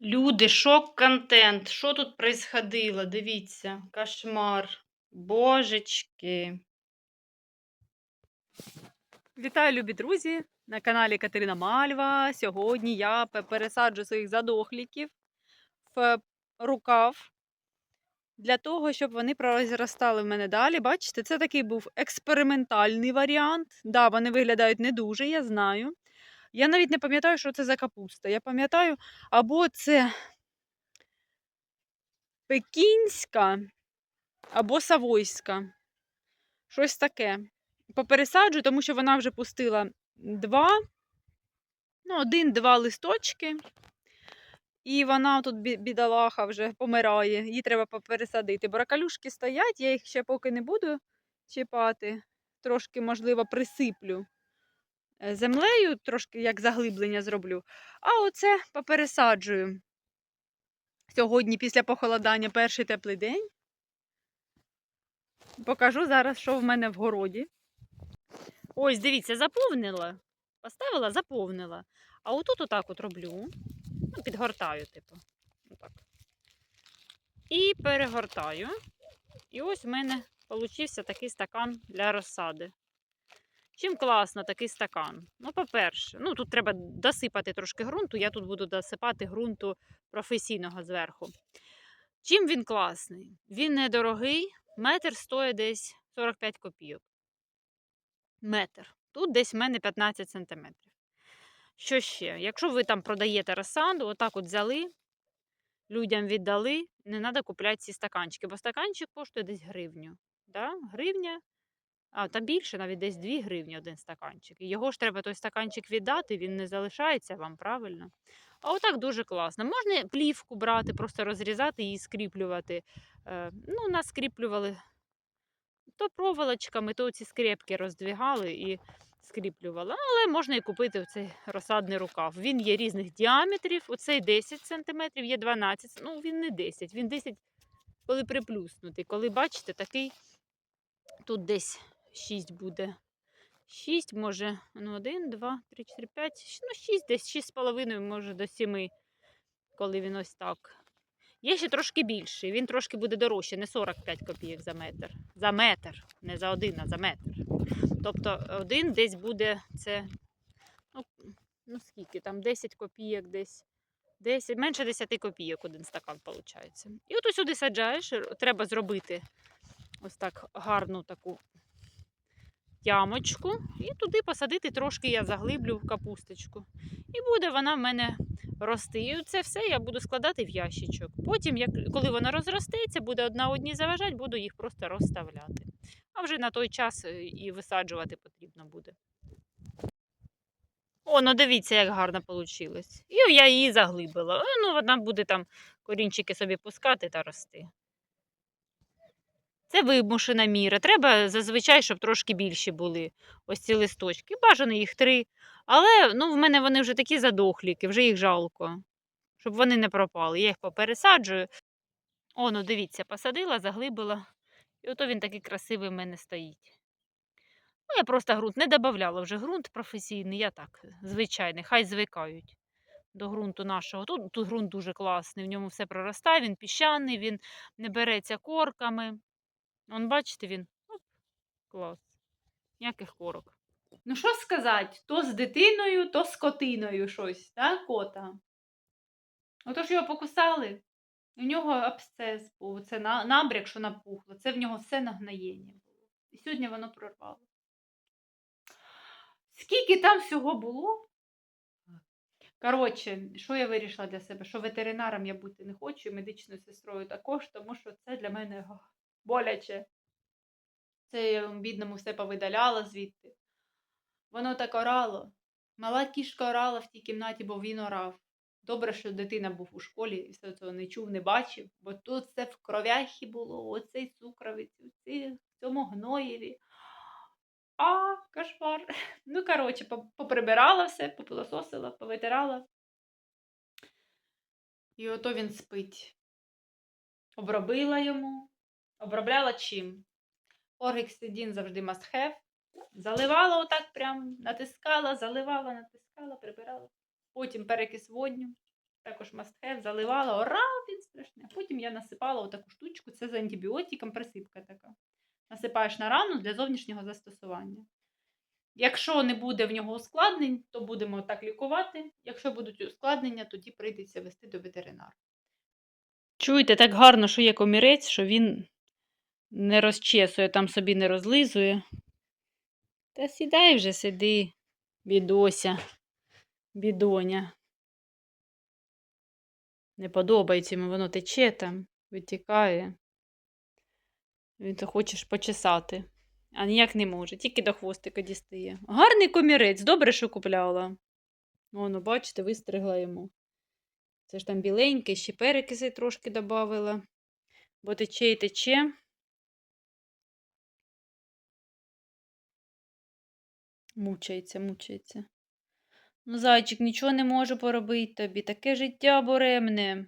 Люди, шок-контент. Що тут происходило? Дивіться, кошмар. Божечки. Вітаю, любі друзі! На каналі Катерина Мальва. Сьогодні я пересаджу своїх задохліків в рукав для того, щоб вони проростали в мене далі. Бачите, це такий був експериментальний варіант. Да, вони виглядають не дуже, я знаю. Я навіть не пам'ятаю, що це за капуста. Я пам'ятаю, або це пекінська, або савойська. Щось таке попересаджу, тому що вона вже пустила два, ну, один-два листочки. І вона тут бі- бідолаха вже помирає, її треба попересадити. Бракалюшки стоять, я їх ще поки не буду чіпати. Трошки, можливо, присиплю землею, трошки як заглиблення зроблю. А оце попересаджую. Сьогодні, після похолодання, перший теплий день. Покажу зараз, що в мене в городі. Ось, дивіться, заповнила. Поставила, заповнила. А отут отак от роблю. Ну, підгортаю, типу. Отак. І перегортаю. І ось в мене получився такий стакан для розсади. Чим класно такий стакан? Ну, по-перше, ну тут треба досипати трошки ґрунту. Я тут буду досипати ґрунту професійного зверху. Чим він класний? Він недорогий, метр стоїть десь 45 копійок. Метр. Тут десь в мене 15 сантиметрів. Що ще? Якщо ви там продаєте розсаду, отак от взяли, людям віддали, не треба купляти ці стаканчики, бо стаканчик коштує десь гривню. Да? Гривня, а та більше, навіть десь 2 гривні один стаканчик. І його ж треба той стаканчик віддати, він не залишається вам, правильно? А отак дуже класно. Можна плівку брати, просто розрізати і скріплювати. Е, ну, нас скріплювали то проволочками, то ці скрепки роздвигали і скріплювали. Але можна і купити цей розсадний рукав. Він є різних діаметрів. Оцей 10 см, є 12 Ну, він не 10, він 10, коли приплюснутий. Коли бачите, такий тут десь 6 буде. 6, може, ну, 1, 2, 3, 4, 5, ну 6, десь 6,5, може до 7, коли він ось так. Є ще трошки більший, він трошки буде дорожче, не 45 копійок за метр. За метр, не за один, а за метр. Тобто один десь буде це, ну, ну скільки, там 10 копійок десь. 10, менше 10 копійок один стакан виходить. І от сюди саджаєш, треба зробити ось так гарну таку ямочку. І туди посадити трошки я заглиблю в капусточку. І буде вона в мене рости. І це все я буду складати в ящичок. Потім, як, коли вона розростеться, буде одна одній заважати, буду їх просто розставляти. А вже на той час е, і висаджувати потрібно буде. О, ну дивіться, як гарно вийшло. І я її заглибила. Е, Ну, вона буде там корінчики собі пускати та рости. Це вимушена міра. Треба зазвичай, щоб трошки більші були ось ці листочки. Бажано їх три. Але ну, в мене вони вже такі задохліки, вже їх жалко, щоб вони не пропали. Я їх попересаджую. О, ну дивіться, посадила, заглибила. І ото він такий красивий в мене стоїть. Ну, я просто ґрунт не додавала вже ґрунт професійний, я так, звичайний, хай звикають до ґрунту нашого. Тут, тут ґрунт дуже класний, в ньому все проростає, він піщаний, він не береться корками. Вон, бачите, він оп, клас. Ніяких корок. Ну, що сказати, то з дитиною, то з котиною щось, так, кота? Отож його покусали, у нього абсцес був, це набряк, що напухло, це в нього все нагноєння було. І сьогодні воно прорвало. Скільки там всього було? Коротше, що я вирішила для себе? Що ветеринаром я бути не хочу, і медичною сестрою також, тому що це для мене боляче. Це бідному все повидаляла звідти. Воно так орало. Мала кішка орала в тій кімнаті, бо він орав. Добре, що дитина був у школі і все цього не чув, не бачив, бо тут все в кровяхі було, оцей цукровець, оці, в цьому гноєві. А, кошмар. Ну, коротше, поприбирала все, попилососила, повитирала. І ото він спить. Обробила йому. Обробляла чим? Оргексидін завжди must have. Заливала отак прям, натискала, заливала, натискала, прибирала. Потім перекис водню. також must-have, заливала, орав він страшний. А потім я насипала отаку штучку, це з антибіотиком, присипка така. Насипаєш на рану для зовнішнього застосування. Якщо не буде в нього ускладнень, то будемо так лікувати. Якщо будуть ускладнення, тоді прийдеться вести до ветеринара. Чуєте, так гарно, що є комірець, що він не розчесує, там собі не розлизує. Та сідай вже, сиди, бідося, бідоня. Не подобається йому, воно тече там, витікає. Він то хочеш почесати, а ніяк не може, тільки до хвостика дістає. Гарний комірець, добре, що купляла. Воно, бачите, вистригла йому. Це ж там біленький, ще перекиси трошки додавила, бо тече і тече. Мучається, мучається. Ну, зайчик, нічого не можу поробити тобі. Таке життя буремне.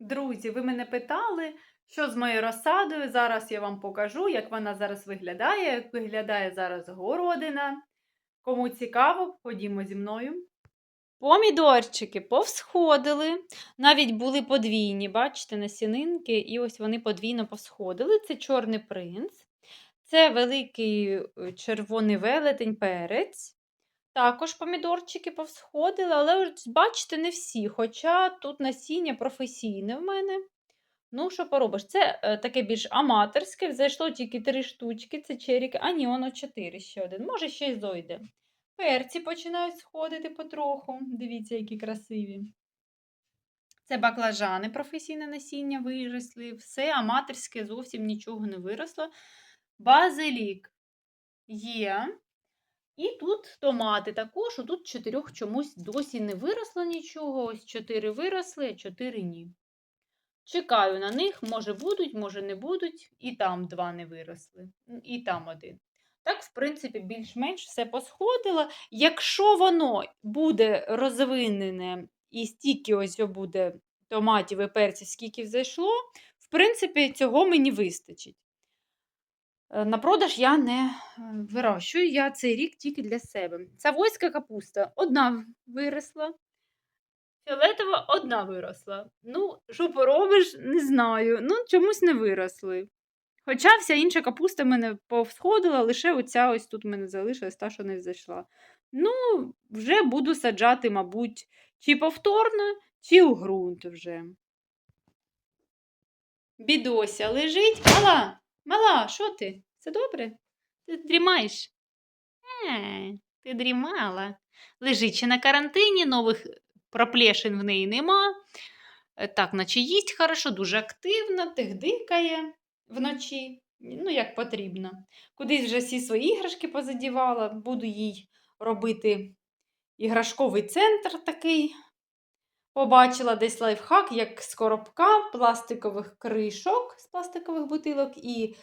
Друзі, ви мене питали, що з моєю розсадою. Зараз я вам покажу, як вона зараз виглядає, як виглядає зараз городина. Кому цікаво, ходімо зі мною. Помідорчики повсходили, навіть були подвійні, бачите, насінинки, і ось вони подвійно повсходили. Це чорний принц, це великий е, червоний велетень перець. Також помідорчики повсходили, але бачите, не всі. Хоча тут насіння професійне в мене. Ну, що поробиш? Це е, таке більш аматорське, зайшло тільки три штучки, це черіки, а ні, воно чотири ще один. Може, ще й зойде. Перці починають сходити потроху. Дивіться, які красиві. Це баклажани, професійне насіння виросли. Все аматорське, зовсім нічого не виросло. Базилік є. І тут томати також. Тут чотирьох чомусь досі не виросло нічого. Ось чотири виросли, а чотири ні. Чекаю на них, може будуть, може не будуть. І там два не виросли, і там один. Так, в принципі, більш-менш все посходило. Якщо воно буде розвинене і стільки ось буде томатів і перців, скільки взайшло, в принципі, цього мені вистачить. Е, На продаж я не е, вирощую, я цей рік тільки для себе. Савойська капуста одна виросла. Фіолетова одна виросла. Ну, що поробиш, не знаю. Ну, чомусь не виросли. Хоча вся інша капуста мене повсходила, лише оця ось тут мене залишилась та, що не взайшла. Ну, вже буду саджати, мабуть, чи повторно, чи у ґрунт вже. Бідося лежить. Мала, мала, що ти? Все добре? Ти дрімаєш? Е, ти дрімала. Лежить на карантині, нових проплешин в неї нема. Е, Так, наче їсть хорошо, дуже активна, тихдикає вночі, ну, як потрібно. Кудись вже всі свої іграшки позадівала, буду їй робити іграшковий центр такий. Побачила десь лайфхак, як з коробка пластикових кришок з пластикових бутилок і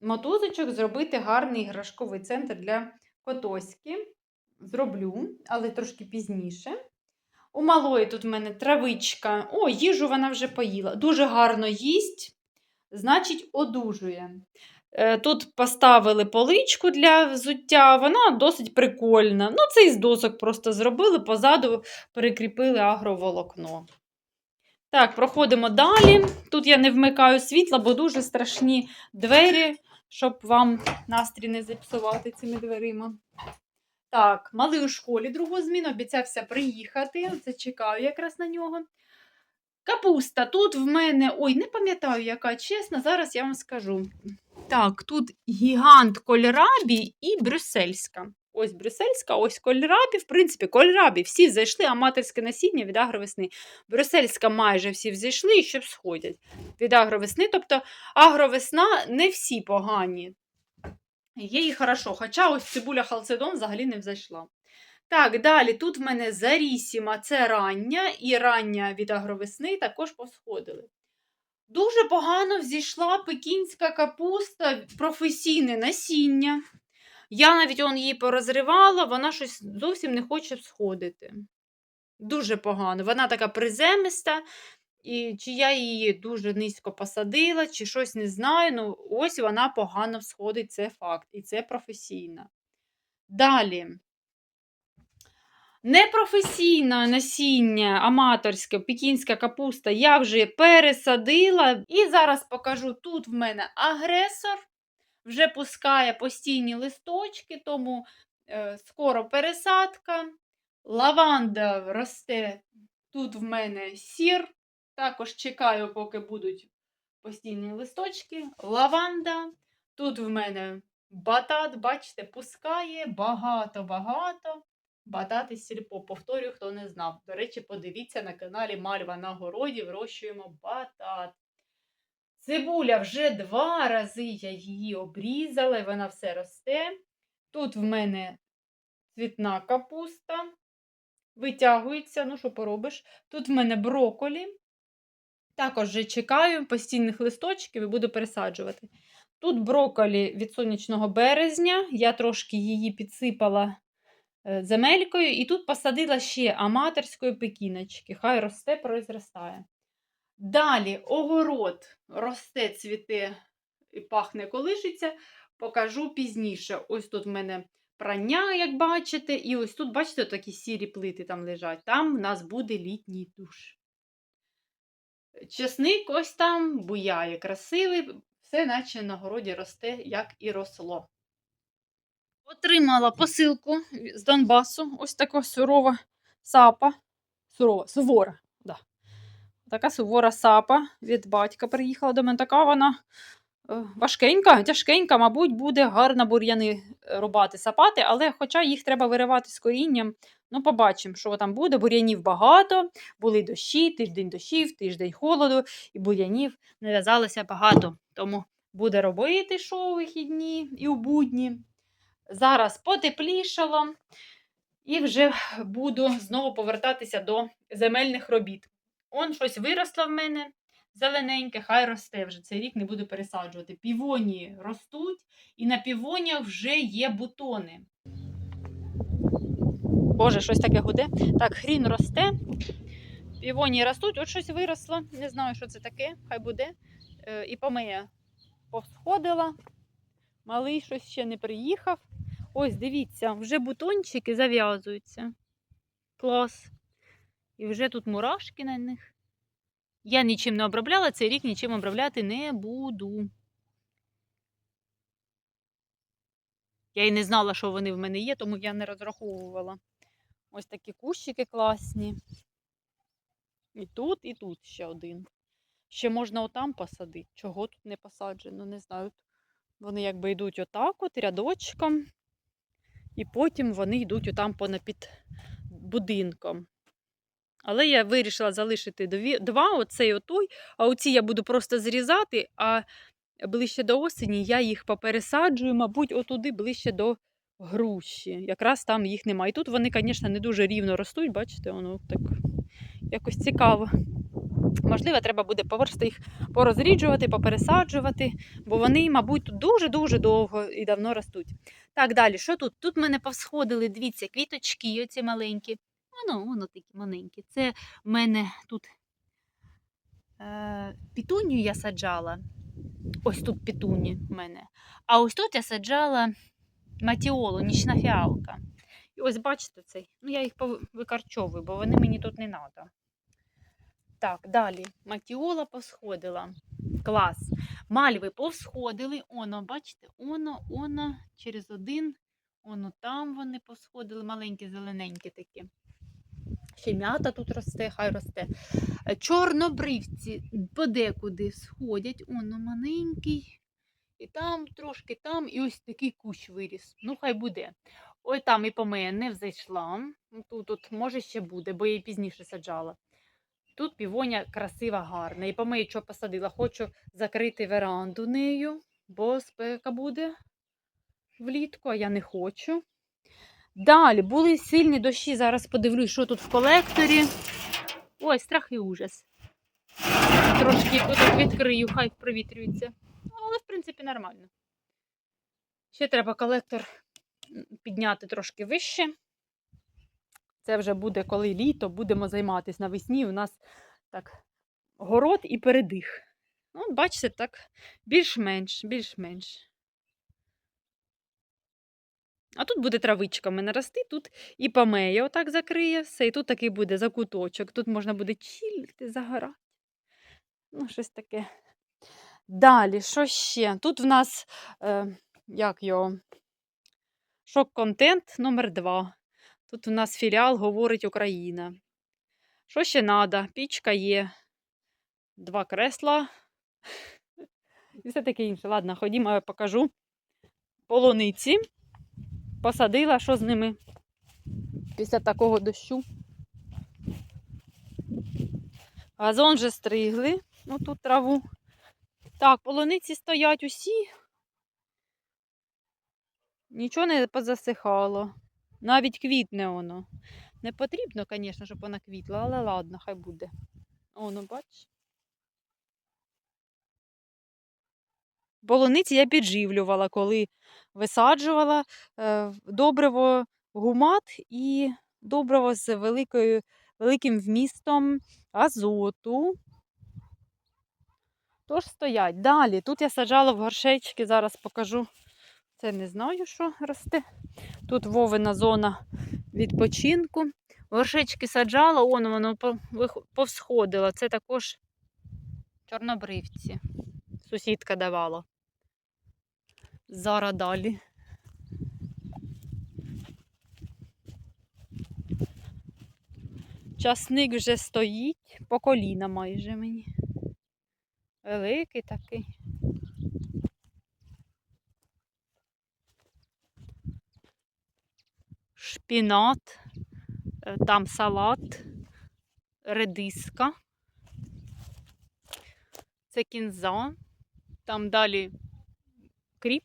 мотузочок зробити гарний іграшковий центр для котоськи. Зроблю, але трошки пізніше. У малої тут в мене травичка. О, їжу вона вже поїла. Дуже гарно їсть, значить, одужує. Е, Тут поставили поличку для взуття, вона досить прикольна. Ну, це із досок просто зробили, позаду перекріпили агроволокно. Так, проходимо далі. Тут я не вмикаю світла, бо дуже страшні двері, щоб вам настрій не зіпсувати цими дверима. Так, малий у школі другу зміну, обіцявся приїхати. Оце чекаю якраз на нього. Капуста. Тут в мене, ой, не пам'ятаю, яка чесно, зараз я вам скажу. Так, тут гігант кольрабі і брюссельська. Ось брюссельська, ось кольрабі. В принципі, кольрабі всі зайшли, аматорське насіння від агровесни. Брюссельська майже всі взійшли і ще сходять від агровесни. Тобто агровесна не всі погані. Є і хорошо, хоча ось цибуля халцедон взагалі не взайшла. Так, далі тут в мене зарісіма, це рання, і рання від агровесни також посходили. Дуже погано взійшла пекінська капуста, професійне насіння. Я навіть он її порозривала, вона щось зовсім не хоче всходити. Дуже погано. Вона така приземиста, і чи я її дуже низько посадила, чи щось не знаю. Ну, ось вона погано всходить, це факт, і це професійна. Далі. Непрофесійне насіння, аматорське, пекінська капуста я вже пересадила. І зараз покажу тут в мене агресор. Вже пускає постійні листочки, тому е, скоро пересадка. Лаванда росте тут в мене сір. Також чекаю, поки будуть постійні листочки. Лаванда. Тут в мене батат, бачите, пускає багато-багато. Батат із сільпо. Повторюю, хто не знав. До речі, подивіться на каналі Мальва на городі, вирощуємо батат. Цибуля вже два рази я її обрізала, і вона все росте. Тут в мене цвітна капуста. Витягується, ну що поробиш. Тут в мене броколі. Також вже чекаю постійних листочків і буду пересаджувати. Тут броколі від сонячного березня. Я трошки її підсипала земелькою, і тут посадила ще аматорської пекіночки. Хай росте, произростає. Далі огород росте, цвіте і пахне, колишиться. Покажу пізніше. Ось тут в мене прання, як бачите, і ось тут, бачите, такі сірі плити там лежать. Там в нас буде літній душ. Чесник ось там буяє, красивий, все наче на городі росте, як і росло. Отримала посилку з Донбасу. Ось така сурова сапа. Сурова, сувора. Да. Така сувора сапа від батька приїхала до мене. Така вона е, важкенька, тяжкенька, мабуть, буде гарно бур'яни рубати, сапати, але хоча їх треба виривати з корінням. Ну, побачимо, що там буде. Бур'янів багато, були дощі, тиждень дощів, тиждень холоду, і бур'янів нав'язалося багато. Тому буде робити що у вихідні і у будні. Зараз потеплішало, і вже буду знову повертатися до земельних робіт. Он щось виросло в мене зелененьке, хай росте вже цей рік не буду пересаджувати. Півонії ростуть, і на півоніях вже є бутони. Боже, щось таке гуде. Так, хрін росте. Півонії ростуть, от щось виросло. Не знаю, що це таке, хай буде. Е, і помия повсходила. Малий щось ще не приїхав. Ось, дивіться, вже бутончики зав'язуються. Клас. І вже тут мурашки на них. Я нічим не обробляла, цей рік нічим обробляти не буду. Я і не знала, що вони в мене є, тому я не розраховувала. Ось такі кущики класні. І тут, і тут ще один. Ще можна отам посадити. Чого тут не посаджено, не знаю. Вони якби йдуть отак от рядочком, і потім вони йдуть отам понапід будинком. Але я вирішила залишити два, оцей отой, а оці я буду просто зрізати, а ближче до осені я їх попересаджую, мабуть, отуди ближче до груші. Якраз там їх немає. І тут вони, звісно, не дуже рівно ростуть, бачите, воно так якось цікаво. Можливо, треба буде поверсти їх порозріджувати, попересаджувати, бо вони, мабуть, тут дуже-дуже довго і давно ростуть. Так, далі, що тут? Тут в мене повсходили, дивіться, квіточки, оці маленькі. Воно, воно такі маленькі. Це в мене тут е, пітунію я саджала. Ось тут пітуні в мене. А ось тут я саджала матіолу, нічна фіалка. І ось бачите цей. Ну, я їх викарчовую, бо вони мені тут не треба. Так, далі. Матіола посходила. Клас. Мальви повсходили. Оно, бачите, оно, оно, через один. Оно там вони посходили, маленькі, зелененькі такі. Ще м'ята тут росте, хай росте. Чорнобривці подекуди сходять, оно маленький. І там трошки там, і ось такий кущ виріс. Ну, хай буде. Ой, там і по мене не взайшла. Тут, тут може ще буде, бо я її пізніше саджала. Тут півоня красива, гарна. І помию, що посадила. Хочу закрити веранду нею, бо спека буде влітку, а я не хочу. Далі були сильні дощі. Зараз подивлюсь, що тут в колекторі. Ой, страх і ужас. Трошки відкрию, хай провітрюється. Але, в принципі, нормально. Ще треба колектор підняти трошки вище. Це вже буде коли літо, будемо займатися навесні. У нас так город і передих. Ну, бачите, так, більш-менш, більш-менш. А тут буде травичка в мене рости, тут і помея отак закриє все, і тут такий буде закуточок. Тут можна буде чилити, загорати. Ну, щось таке. Далі, що ще? Тут в нас, е, як його, шок-контент номер 2 Тут у нас філіал говорить Україна. Що ще треба? Пічка є, два кресла. І все таке інше. Ладно, ходімо, я покажу полуниці. Посадила, що з ними після такого дощу. Газон вже стригли, ну тут траву. Так, полуниці стоять усі. Нічого не позасихало. Навіть квітне воно. Не потрібно, звісно, щоб вона квітла, але ладно, хай буде. Оно, бач. Полуниці я підживлювала, коли висаджувала е, добриво гумат і добриво з великою, великим вмістом азоту. Тож стоять. Далі. Тут я саджала в горшечки, зараз покажу. Це не знаю, що росте. Тут вовина зона відпочинку. Горшечки саджала, он воно повсходило. Це також чорнобривці. Сусідка давала. Зараз далі. Часник вже стоїть по коліна майже мені. Великий такий. Шпінат, е, там салат, редиска. Це кінза. Там далі кріп.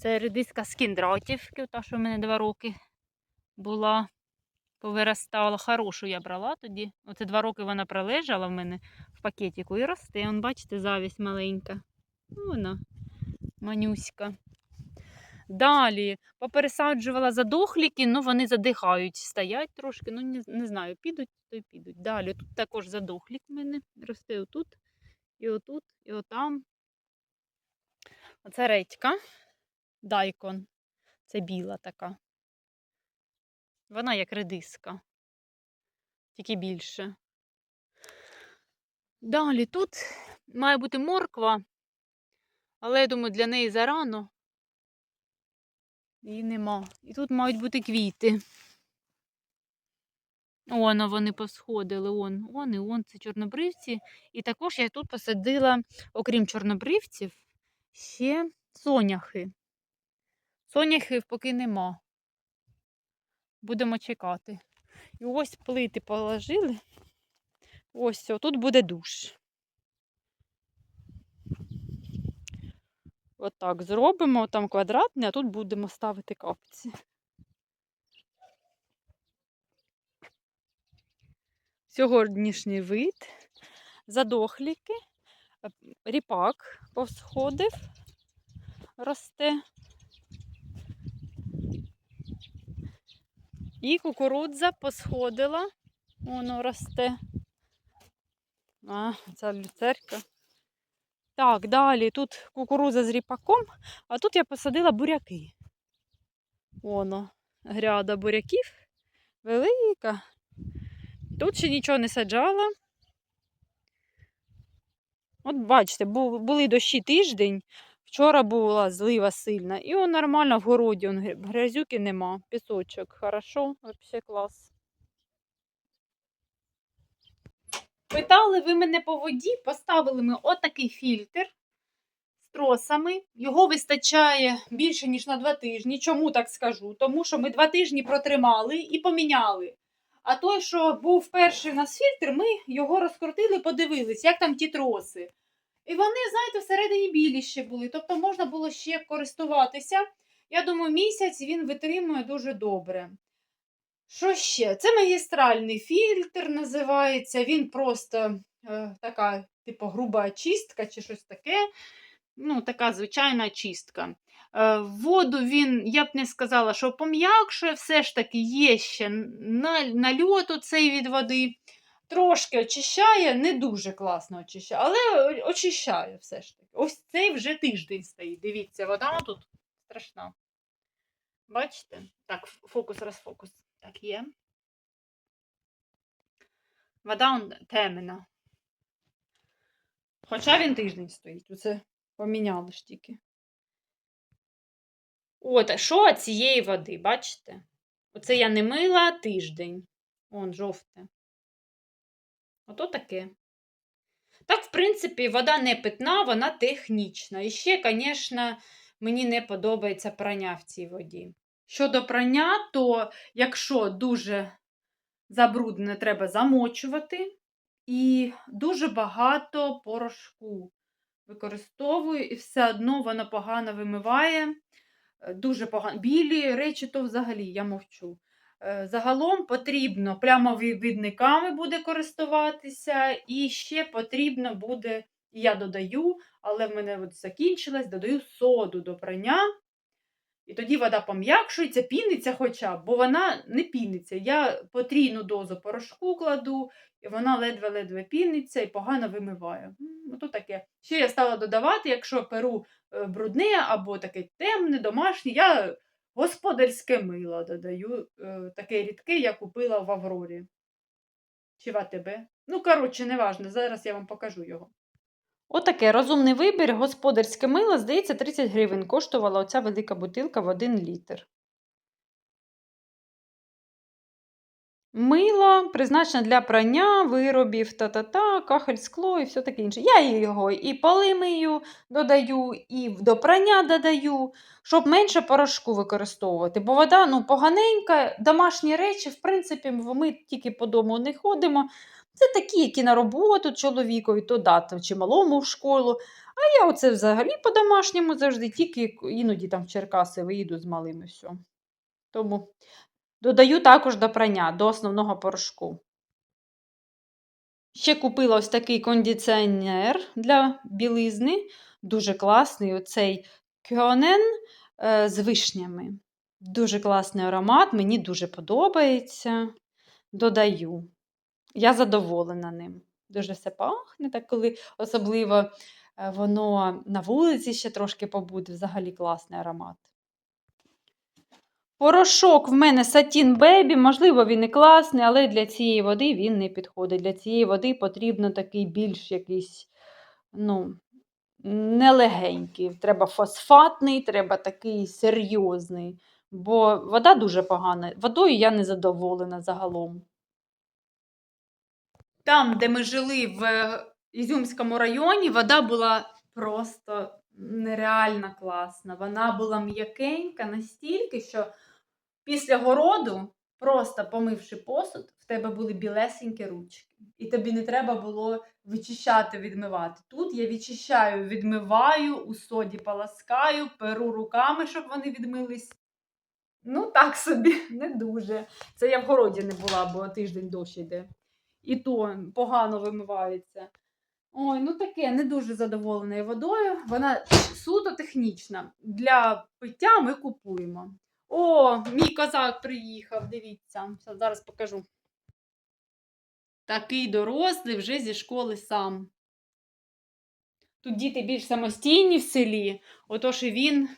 Це редиска з кіндратівки, та, що в мене два роки була, повиростала. Хорошу я брала тоді. Оце два роки вона пролежала в мене в пакетику і росте. Вон, бачите, завість маленька. Ну, Вона манюська. Далі попересаджувала задохліки, ну вони задихають, стоять трошки, ну не, не знаю, підуть, то й підуть. Далі тут також задохлік в мене росте отут, і отут, і отам. Оце редька, дайкон. Це біла така. Вона як редиска, тільки більше. Далі тут має бути морква, але я думаю, для неї зарано. Її нема. І тут мають бути квіти. Оно вони посходили. Он, он і он, це чорнобривці. І також я тут посадила, окрім чорнобривців, ще соняхи. Соняхи поки нема. Будемо чекати. І ось плити положили. Ось тут буде душ. Отак зробимо, там квадратний, а тут будемо ставити капці. Сьогоднішній вид, задохліки, ріпак повсходив, росте. І кукурудза посходила, воно росте. А, ця люцерка. Так, далі тут кукурудза з ріпаком, а тут я посадила буряки. Воно, гряда буряків. Велика. Тут ще нічого не саджала. От бачите, були дощі тиждень, вчора була злива сильна. І он нормально в городі, он грязюки нема, пісочок. Хорошо, взагалі клас. Питали ви мене по воді, поставили ми отакий фільтр з тросами. Його вистачає більше, ніж на два тижні. Чому так скажу? Тому що ми два тижні протримали і поміняли. А той, що був перший у нас фільтр, ми його розкрутили, подивились, як там ті троси. І вони, знаєте, всередині білі ще були. Тобто можна було ще користуватися. Я думаю, місяць він витримує дуже добре. Що ще? Це магістральний фільтр називається. Він просто е, така, типу, груба очистка чи щось таке. Ну, така звичайна чистка. Е, воду він, я б не сказала, що пом'якшує, все ж таки є ще нальот оцей від води. Трошки очищає, не дуже класно очищає, але очищає все ж таки. Ось цей вже тиждень стоїть. Дивіться, вода тут страшна. Бачите? Так, фокус, розфокус. Так, є. Вода темна. Хоча він тиждень стоїть. Оце поміняли ж тільки. От, а що цієї води, бачите? Оце я не мила тиждень. Он, жовте. Ото таке. Так, в принципі, вода не питна, вона технічна. І ще, звісно, мені не подобається прання в цій воді. Щодо прання, то якщо дуже забруднене, треба замочувати. І дуже багато порошку використовую, і все одно воно погано вимиває. Е, Дуже погано. Білі речі, то взагалі я мовчу. Е, Загалом потрібно плямовідниками буде користуватися, і ще потрібно буде, я додаю, але в мене от закінчилась, додаю соду до прання. І тоді вода пом'якшується, піниться хоча б, бо вона не піниться. Я потрійну дозу порошку кладу, і вона ледве-ледве піниться і погано вимиває. М, Ото таке. Ще я стала додавати, якщо перу е, брудне або таке темне, домашнє, я господарське мило додаю, е, таке рідке я купила в Аврорі. Чи в АТБ. Ну, коротше, неважно, зараз я вам покажу його. Отаке розумний вибір, господарське мило, здається, 30 гривень коштувала оця велика бутилка в 1 літр. Мило призначене для прання виробів, та-та-та, кахель, скло і все таке інше. Я його і поли додаю, і до прання додаю, щоб менше порошку використовувати. Бо вода ну, поганенька, домашні речі, в принципі, ми тільки по дому не ходимо. Це такі, які на роботу чоловікові, то дати чи малому в школу. А я оце взагалі по-домашньому завжди, тільки іноді там в Черкаси виїду з малими все. Тому додаю також до прання, до основного порошку. Ще купила ось такий кондиціонер для білизни. Дуже класний оцей кьонен е, з вишнями. Дуже класний аромат, мені дуже подобається. Додаю. Я задоволена ним. Дуже все пахне, так коли особливо е, воно на вулиці ще трошки побуде, взагалі класний аромат. Порошок в мене Satin Baby, можливо, він і класний, але для цієї води він не підходить. Для цієї води потрібно такий більш якийсь, ну, нелегенький. Треба фосфатний, треба такий серйозний. Бо вода дуже погана. Водою я не задоволена загалом. Там, де ми жили в е, Ізюмському районі, вода була просто нереально класна. Вона була м'якенька настільки, що після городу, просто помивши посуд, в тебе були білесенькі ручки. І тобі не треба було вичищати, відмивати. Тут я відчищаю, відмиваю, у соді поласкаю, перу руками, щоб вони відмились. Ну, так собі, не дуже. Це я в городі не була, бо тиждень дощ йде. І то погано вимивається. Ой, ну таке, не дуже задоволена водою. Вона суто технічна. Для пиття ми купуємо. О, мій козак приїхав, дивіться. Зараз покажу. Такий дорослий вже зі школи сам. Тут діти більш самостійні в селі, отож і він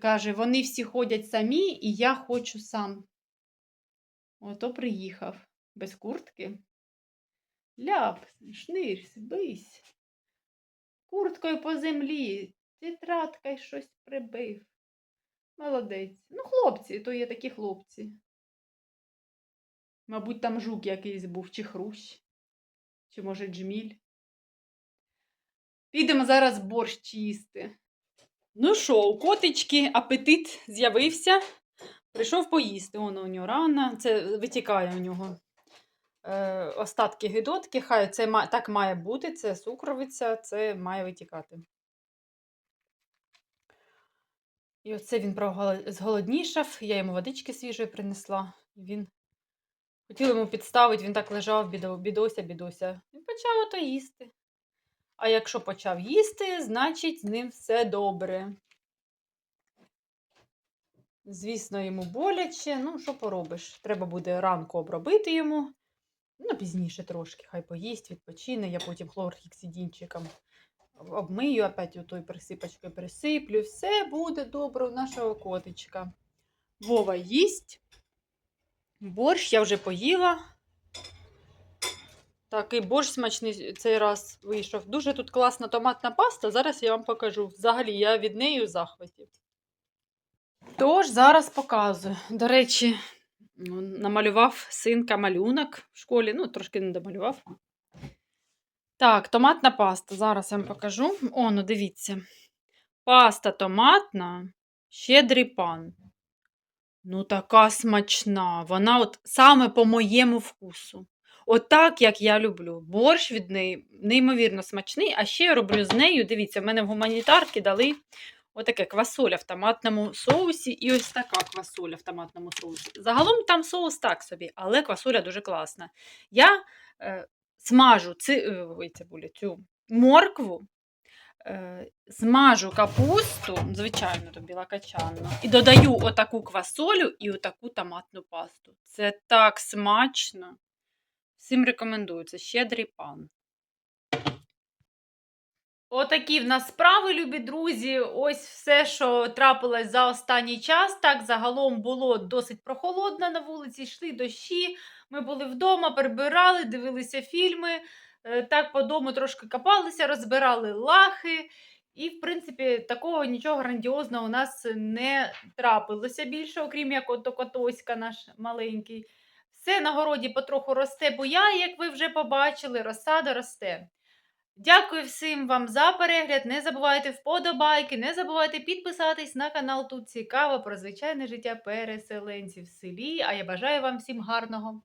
каже: вони всі ходять самі, і я хочу сам. Ото приїхав без куртки. Ляп, шнирсь, бись. Курткою по землі, тетрадкою щось прибив. Молодець. Ну, хлопці, то є такі хлопці. Мабуть, там жук якийсь був, чи хрущ, чи, може, джміль. Підемо зараз борщ їсти. Ну що, у котички апетит з'явився. Прийшов поїсти. Воно у нього рана. Це витікає у нього е, остатки гидотки. Хай це так має бути, це сукровиця, це має витікати. І оце він зголоднішав, я йому водички свіжої принесла. Він хотів йому підставити, він так лежав, бідо- бідося, бідося. І почав ото їсти. А якщо почав їсти, значить з ним все добре. Звісно, йому боляче. Ну, що поробиш? Треба буде ранку обробити йому. Ну, пізніше трошки, хай поїсть, відпочине. Я потім хлорхіксидінчиком обмию, опять отою присипочкою присиплю. Все буде добре у нашого котичка. Вова їсть. Борщ я вже поїла. Такий борщ смачний цей раз вийшов. Дуже тут класна томатна паста. Зараз я вам покажу. Взагалі, я від неї у захваті. Тож, зараз показую. До речі, намалював синка малюнок в школі. Ну, трошки не домалював. Так, томатна паста. Зараз я вам покажу. О, ну дивіться. Паста томатна, щедрий пан. Ну, така смачна. Вона от саме по моєму вкусу. От так, як я люблю. Борщ від неї неймовірно смачний. А ще я роблю з нею, дивіться, в мене в гуманітарки дали отаке квасоля в томатному соусі і ось така квасоля в томатному соусі. Загалом там соус так собі, але квасоля дуже класна. Я е, смажу ци, е, ой, цибулю, цю моркву, е, смажу капусту, звичайно, то білокачанну, і додаю отаку квасолю і отаку томатну пасту. Це так смачно. Всім рекомендую, це щедрий пан. Отакі в нас справи, любі друзі. Ось все, що трапилось за останній час. Так, загалом було досить прохолодно на вулиці, йшли дощі. Ми були вдома, прибирали, дивилися фільми. е, Так, по дому трошки копалися, розбирали лахи. І, в принципі, такого нічого грандіозного у нас не трапилося більше, окрім як ото котоська наш маленький. Все на городі потроху росте буяє, як ви вже побачили, розсада росте. Дякую всім вам за перегляд. Не забувайте вподобайки, не забувайте підписатись на канал. Тут цікаво про звичайне життя переселенців в селі. А я бажаю вам всім гарного